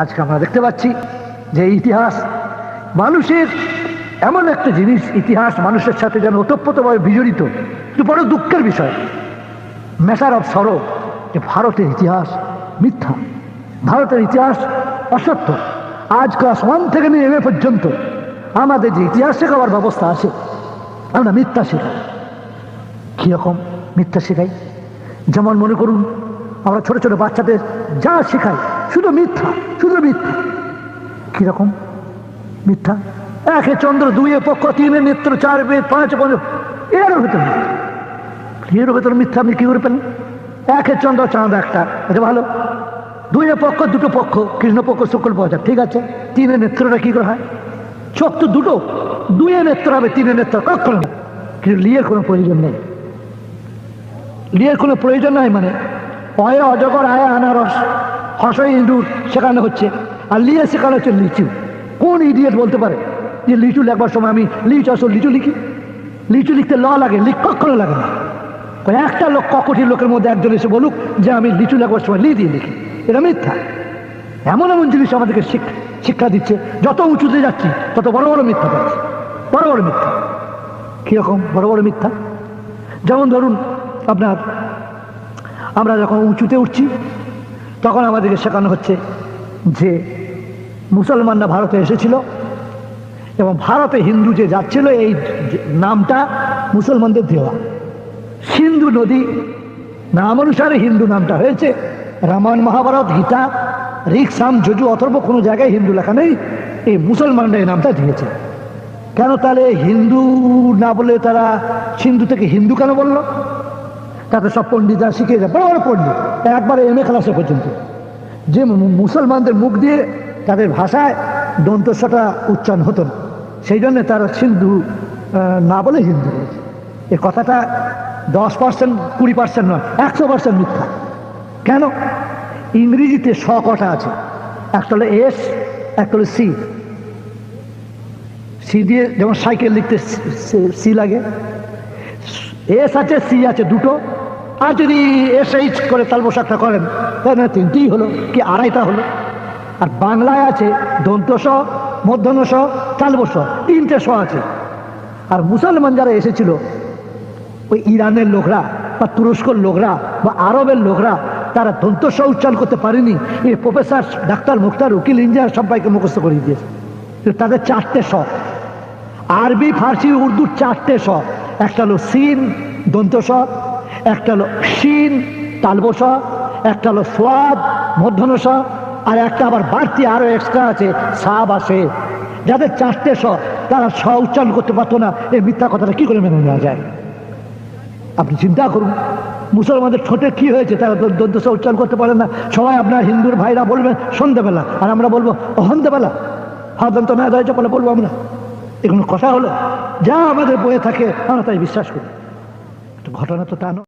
আজকে আমরা দেখতে পাচ্ছি যে ইতিহাস মানুষের এমন একটা জিনিস, ইতিহাস মানুষের সাথে যেন ওতপ্রোতভাবে বিজড়িত। কিন্তু বড় দুঃখের বিষয়। ম্যাটার অফ সরো, যে ভারতের ইতিহাস মিথ্যা। ভারতের ইতিহাস অসত্য। আজ ক্লাস ওয়ান থেকে নিয়ে এম পর্যন্ত আমাদের যে ইতিহাস শেখাবার ব্যবস্থা আছে, আমরা মিথ্যা শেখাই। কীরকম মিথ্যা শেখাই? যেমন মনে করুন, আমরা ছোট ছোট বাচ্চাদের যা শেখাই শুধু মিথ্যা শুধু মিথ্যা। কীরকম? মিথ্যা? একে চন্দ্র দুইয়ে পক্ষ, তিনে নেত্র, চার বেদ, পাঁচ পঞ্চ। এরও ভেতর এর ভেতর মিথ্যা আপনি কী করে পেলেন? একের চন্দ্র, চাঁদ, একটা। এটা ভালো? দুইয়ে পক্ষ, দুটো পক্ষ কৃষ্ণপক্ষ শুক্ল পক্ষ, ঠিক আছে? তিনে নেত্রটা কী করে হয়? চোখ তো দুটো। দুয়ে নেত্র হবে, তিনে নেত্র, কখনো কিন্তু লিয়ের কোনো প্রয়োজন নেই। লিয়ের কোনো প্রয়োজন নাই মানে। অয়ে অজগর, আয়া আনারস। হসই ইঁদুর শেখানো হচ্ছে। আর লিয়ে শেখানো হচ্ছে লিচু। কোন ইডিয়েট বলতে পারে যে লিচু লেখবার সময় আমি লিচু আসো লিচু লিখি? লিচু লিখতে ল লাগে, লিখ, কখনো লাগে না। একটা লোক ককটি লোকের মধ্যে একজন এসে বলুক যে আমি লিচু লেখবার সময় লি দিয়ে লিখি। এটা মিথ্যা। এমন এমন জিনিস আমাদেরকে শিক- শিক্ষা দিচ্ছে, যত উঁচুতে যাচ্ছি, তত বড় বড় মিথ্যা পাচ্ছি বড় বড় মিথ্যা। কীরকম বড় বড় মিথ্যা? যেমন ধরুন আপনার, আমরা যখন উঁচুতে উঠছি তখন আমাদেরকে শেখানো হচ্ছে যে মুসলমানরা ভারতে এসেছিল এবং ভারতে হিন্দু যে যাচ্ছিল, এই নামটা মুসলমানদের দেওয়া। সিন্ধু নদী নাম অনুসারে হিন্দু নামটা হয়েছে। রামায়ণ মহাভারত, গীতা, ঋক যজু, অথর্ব, কোনো জায়গায় হিন্দু লেখা নেই। এই মুসলমানরা এই নামটা দিয়েছে। কেন তাহলে হিন্দু না বলে তারা সিন্ধু থেকে হিন্দু কেন বলল? তাতে সব পণ্ডিতরা শিখে যায় বড় বড় পণ্ডিত। একবারে এম এ ক্লাসে পর্যন্ত। যে মুসলমানদের মুখ দিয়ে তাদের ভাষায় দন্তস্বটা উচ্চারণ হতো না। সেই জন্য তারা সিন্ধু না বলে হিন্দু বলেছে। এ কথাটা দশ পার্সেন্ট কুড়ি পার্সেন্ট নয়, একশো পার্সেন্ট মিথ্যা। কেন? ইংরেজিতে স কটা আছে? একটা হলো এস একটা হলো সি। সি দিয়ে যেমন সাইকেল লিখতে সি লাগে। এস আছে, সি আছে দুটো। আর যদি এস এইচ করে তাল বসাকটা করেন, তাহলে তিনটেই হলো, কি আড়াইটা হলো? আর বাংলায় আছে দন্ত স মধ্যন স তালব স তিনটে স আছে। আর মুসলমান যারা এসেছিল, ওই ইরানের লোকরা বা তুরস্কর লোকরা বা আরবের লোকরা, তারা দন্ত স উচ্চারণ করতে পারেনি। এই প্রফেসর ডাক্তার মুক্তার উকিল ইঞ্জিনিয়ার সবাইকে মুখস্থ করিয়ে দিয়েছে। তাদের চারটে স আরবি, ফার্সি, উর্দুর চারটে স একটা হলো সিন দন্ত স একটা হলো শিন তালব স একটা হলো সোয়াদ মধ্যন স আর একটা আবার বাড়তি আরও এক্সট্রা আছে, সাব সে যাদের চারটে স তারা স উচ্চারণ করতে পারতো না, এই মিথ্যা কথাটা কি করে মেনে নেওয়া যায়? আপনি চিন্তা করুন, মুসলমানদের ঠোঁটে কি হয়েছে, তারা দ- দন্ত স উচ্চারণ করতে পারে না। সবাই আপনার হিন্দুর ভাইরা বলবেন সন্ধ্যেবেলা আর আমরা বলব অহন্তেবেলা হাদন্ত না দেয় বলে বলব আমরা। এগুলো কথা হলো, যা আমাদের বয়ে থাকে, আমরা তাই বিশ্বাস করি। ঘটনা তো তা